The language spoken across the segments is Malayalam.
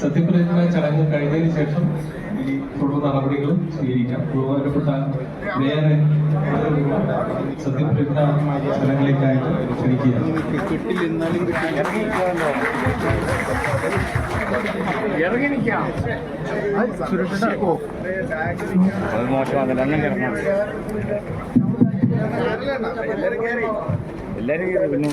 സത്യപ്രതിജ്ഞ ചടങ്ങ് കഴിഞ്ഞതിന് ശേഷം ഈ തുടർ നടപടികളും സ്വീകരിക്കാം. ബഹുമാനപ്പെട്ട മേയറെ സത്യപ്രതിജ്ഞ ചടങ്ങിലേക്കായിട്ട് മോശമാണ് എണ്ണം കിടക്കണം എല്ലാരും കയറി പിന്നെ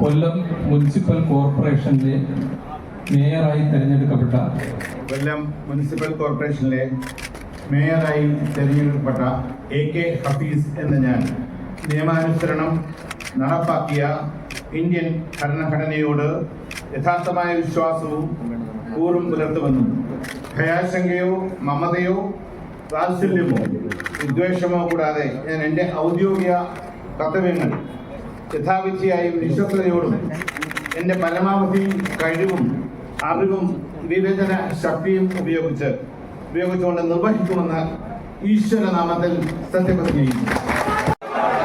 കൊല്ലം മുനിസിപ്പൽ കോർപ്പറേഷന്റെ മേയറായി തെരഞ്ഞെടുക്കപ്പെട്ട കൊല്ലം മുനിസിപ്പൽ കോർപ്പറേഷനിലെ മേയറായി തെരഞ്ഞെടുക്കപ്പെട്ട എ കെ ഹഫീസ് എന്ന ഞാൻ നിയമാനുസരണം നടപ്പാക്കിയ ഇന്ത്യൻ ഭരണഘടനയോട് യഥാർത്ഥമായ വിശ്വാസവും കൂറും പുലർത്തുമെന്നും ഭയാശങ്കയോ മമതയോ വാത്സല്യമോ വിദ്വേഷമോ കൂടാതെ ഞാൻ എന്റെ ഔദ്യോഗിക കർത്തവ്യങ്ങൾ യഥാവിധിയായും വിശ്വസ്തയോടും എന്റെ പരമാവധി കഴിവും അറിവും വിവേചന ശക്തിയും ഉപയോഗിച്ച് ഉപയോഗിച്ചുകൊണ്ട് നിർവഹിക്കുമെന്ന് ഈശ്വര നാമത്തിൽ സത്യപ്രതിജ്ഞ ചെയ്യുന്നു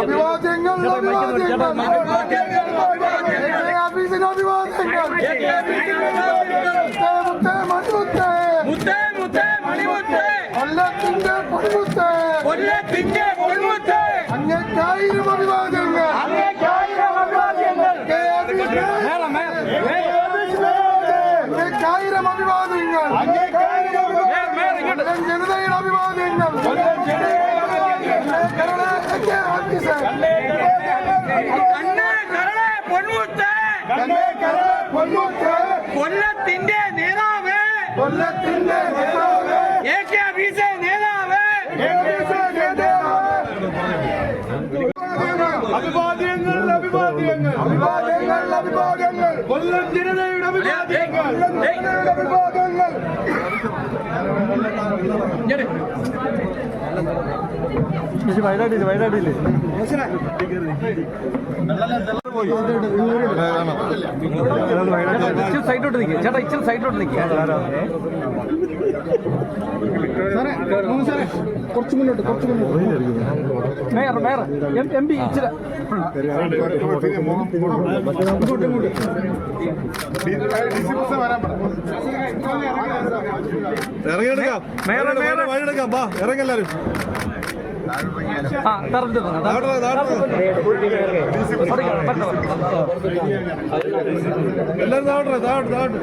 അഭിവാദ്യങ്ങൾ അഭിവാദ്യങ്ങൾ അഭിവാദ്യങ്ങൾ. കൊല്ലത്തിന്റെ പൊടിമുത്ത് കൊല്ലത്തിന്റെ പൊടിമുത്ത് അങ്ങേക്കായിരം അഭിവാദ്യങ്ങൾ. അങ്ങേക്കായിരം അഭിവാദ്യങ്ങൾ. കൊല്ലം ജനതയുടെ അഭിവാദ്യങ്ങൾ കൊല്ലത്തിന്റെ നേതാവ് കൊല്ലത്തിന്റെ നേതാവ് എ കെ അഭീസെ നേതാവ് അഭിവാദ്യങ്ങൾ അഭിവാദ്യങ്ങൾ അഭിവാദ്യങ്ങൾ അഭിവാദ്യങ്ങൾ കൊല്ലം ജനതയുടെ കൊല്ലം ജനതയുടെ അഭിവാദ്യങ്ങൾ ഇച്ചിരി സൈഡിലോട്ട് നിൽക്കുക ചേട്ടാ ഇച്ചിരി സൈഡിലോട്ട് നിൽക്കുക കുറച്ച് മുന്നോട്ട് കുറച്ച് മുന്നോട്ട്. മേയർ മേയർ എം പി ഇച്ചിരി. ഇറങ്ങിയെടുക്കാം. മേലെ, മേലെ. വഴിയെടുക്കാം. വാ ഇറങ്ങെല്ലാരും ആ തറഞ്ഞു താഴോട്ട് താഴോട്ട് എല്ലാരും താഴോട്ട് താഴോട്ട് താഴോട്ട്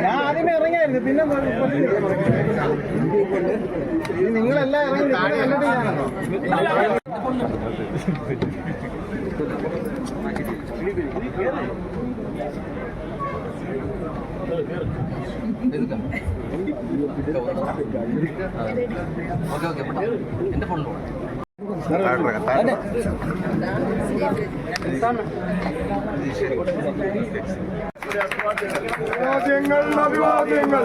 ഞാൻ ആദ്യമേ ഇറങ്ങിയായിരുന്നു പിന്നെ നിങ്ങളെല്ലാം ഇറങ്ങി. ഓക്കെ ഓക്കെ എന്റെ ഫോൺ അഭിവാദ്യങ്ങൾ അഭിവാദ്യങ്ങൾ.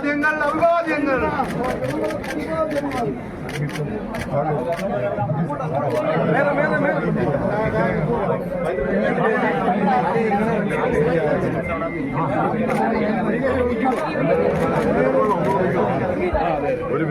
അഭിവാദ്യങ്ങൾ അഭിവാദ്യങ്ങൾ അഭിവാദ്യങ്ങൾ മേലെ മേലെ മേലെ അതിലും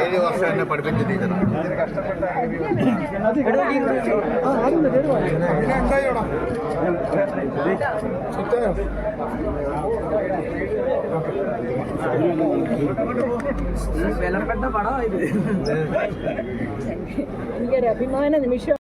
ഏഴ് വർഷം എന്നെ പഠിപ്പിച്ച ടീച്ചറാണ് എനിക്കൊരു അഭിമാന നിമിഷം